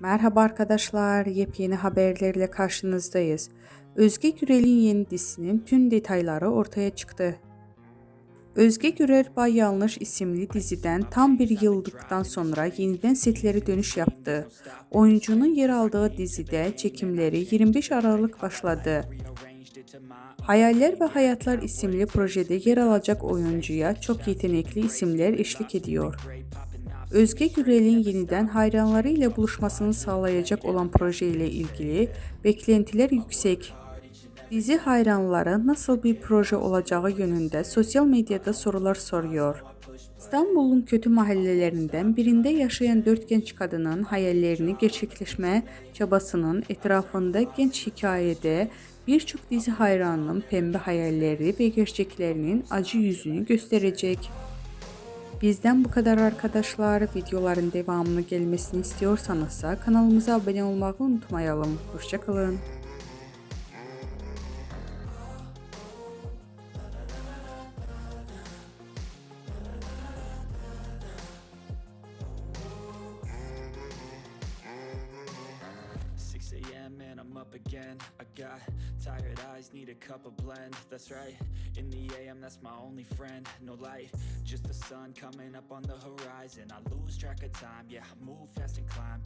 Merhaba arkadaşlar, yepyeni haberlerle karşınızdayız. Özge Gürel'in yeni dizisinin tüm detayları ortaya çıktı. Özge Gürel Bay Yanlış isimli diziden tam bir yıldıktan sonra yeniden setlere dönüş yaptı. Oyuncunun yer aldığı dizide çekimleri 25 Aralık başladı. Hayaller ve Hayatlar isimli projede yer alacak oyuncuya çok yetenekli isimler eşlik ediyor. Özge Gürel'in yeniden hayranlarıyla buluşmasını sağlayacak olan proje ile ilgili beklentiler yüksek. Dizi hayranları nasıl bir proje olacağı yönünde sosyal medyada sorular soruyor. İstanbul'un kötü mahallelerinden birinde yaşayan dört genç kadının hayallerini gerçekleşme çabasının etrafında genç hikayede birçok dizi hayranının pembe hayalleri ve gerçeklerinin acı yüzünü gösterecek. Bizden bu kadar arkadaşlar. Videoların devamını gelmesini istiyorsanız da kanalımıza abone olmayı unutmayalım. Hoşçakalın. a.m. and I'm up again. I got tired eyes, need a cup of blend. That's right, in the AM, that's my only friend. No light, just the sun coming up on the horizon. I lose track of time, yeah, I move fast and climb.